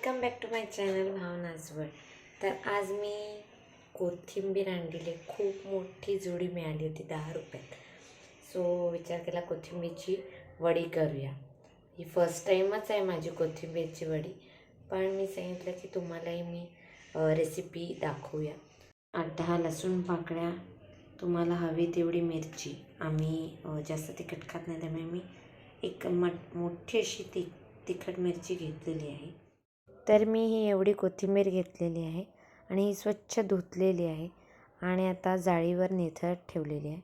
Welcome back to my channel भावनाजवळ तर आज मी कोथिंबीर आणलेली खूप मोठी जोडी मिळाली होती दहा रुपयात. सो विचार केला कोथिंबीरची वडी करूया. ही फर्स्ट टाईमच आहे माझी कोथिंबीरची वडी. पण मी सांगितलं की तुम्हालाही मी रेसिपी दाखवूया. आठ दहा लसूण पाकळ्या तुम्हाला हवी तेवढी मिरची. आम्ही जास्त तिखट खात नाही त्यामुळे मी एक मट मोठी अशी ति तिखट मिरची घेतलेली आहे. तर मी ही एवढी कोथिंबीर घेतलेली आहे आणि ही स्वच्छ धुतलेली आहे आणि आता जाळीवर निथळत ठेवलेली आहे.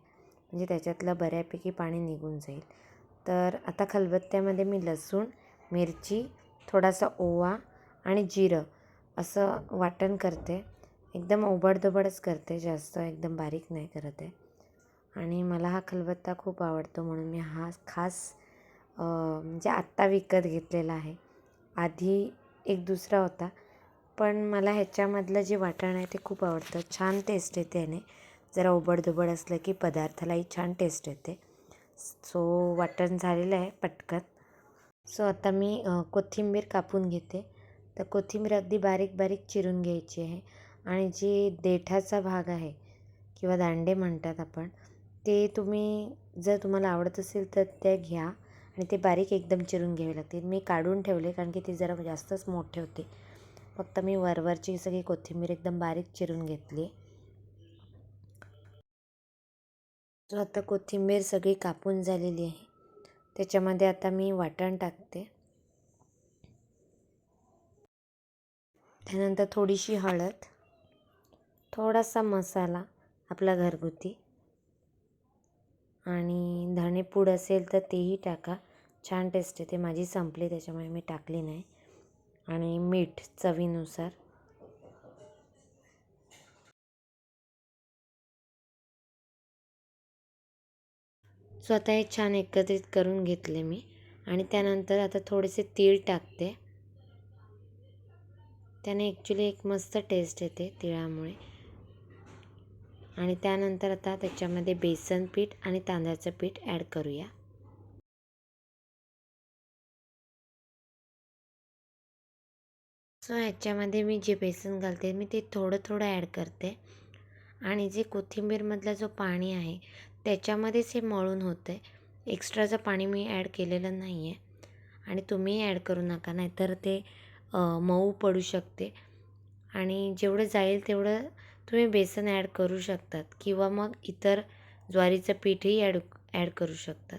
म्हणजे त्याच्यातलं बऱ्यापैकी पाणी निघून जाईल. तर आता खलबत्त्यामध्ये मी लसूण मिरची थोडासा ओवा आणि जिरं असं वाटण करते. एकदम ओबडधोबडच करते जास्त एकदम बारीक नाही करत आहे. आणि मला हा खलबत्ता खूप आवडतो म्हणून मी हा खास म्हणजे आत्ता विकत घेतलेला आहे. आधी एक दुसरा होता. पण मला ह्याच्यामधलं जे वाटण आहे ते खूप आवडतं. छान टेस्ट येते याने. जरा ओबडधोबड असलं की पदार्थालाही छान टेस्ट येते. सो वाटण झालेलं आहे पटकन. सो आता मी कोथिंबीर कापून घेते. तर कोथिंबीर अगदी बारीक बारीक चिरून घ्यायची आहे. आणि जे देठाचा भाग आहे किंवा दांडे म्हणतात आपण ते तुम्ही जर तुम्हाला आवडत असेल तर ते घ्या. आणि ते बारीक एकदम चिरून घ्यावे लागतील. मी काढून ठेवले कारण की ते जरा जास्तच मोठे होते. फक्त मी वरवरची सगळी कोथिंबीर एकदम बारीक चिरून घेतली. आता कोथिंबीर सगळी कापून झालेली आहे. त्याच्यामध्ये आता मी वाटण टाकते. त्यानंतर थोडीशी हळद थोडासा मसाला आपला घरगुती. आणि धणेपूड असेल तर तेही टाका. छान टेस्ट येते. माझी संपली त्याच्यामुळे मी टाकली नाही. आणि मीठ चवीनुसार. स्वतः हे छान एकत्रित करून घेतले मी. आणि त्यानंतर आता थोडेसे तीळ टाकते. त्याने ॲक्च्युली एक मस्त टेस्ट येते तिळामुळे. आणि त्यानंतर आता त्याच्यामध्ये बेसन पीठ आणि तांदळाचं पीठ ॲड करूया. सो ह्याच्यामध्ये मी जे बेसन घालते मी ते थोडं थोडं ॲड करते. आणि जे कोथिंबीरमधला जो पाणी आहे त्याच्यामध्येच हे मळून होतं. आहे एक्स्ट्राचं पाणी मी ॲड केलेलं नाही आहे आणि तुम्ही ॲड करू नका नाहीतर ते मऊ पडू शकते. आणि जेवढं जाईल तेवढं तुम्ही बेसन ॲड करू शकतात किंवा मग इतर ज्वारीचं पीठही ॲड ॲड करू शकतात.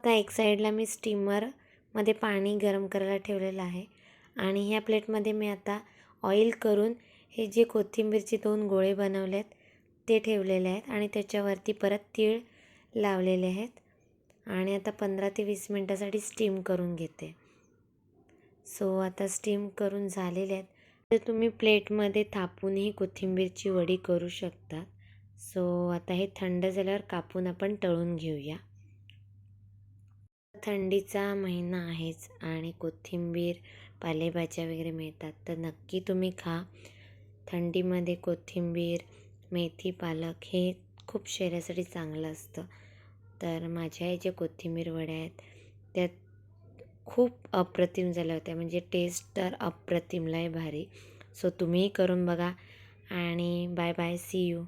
आता एक साईडला मी स्टीमरमध्ये पाणी गरम करायला ठेवलेलं आहे आणि ह्या प्लेटमध्ये मी आता ऑइल करून हे जे कोथिंबीरचे दोन गोळे बनवले आहेत ते ठेवलेले आहेत आणि त्याच्यावरती परत तीळ लावलेले आहेत आणि आता पंधरा ते वीस मिनटासाठी स्टीम करून घेते. सो आता स्टीम करून झालेले आहेत. तर तुम्ही प्लेटमध्ये थापूनही कोथिंबीरची वडी करू शकता. सो आता हे थंड झाल्यावर कापून आपण तळून घेऊया. थंडीचा महिना आहेच आणि कोथिंबीर पालेभाज्या वगैरे मिळतात. तर नक्की तुम्ही खा. थंडीमध्ये कोथिंबीर मेथी पालक हे खूप शरीरासाठी चांगलं असतं. तर माझ्या ह्या जे कोथिंबीर वड्या आहेत त्यात खूप अप्रतिम झाल्या होत्या. म्हणजे टेस्ट तर अप्रतिम लय भारी. सो तुम्हीही करून बघा. आणि बाय बाय सी यू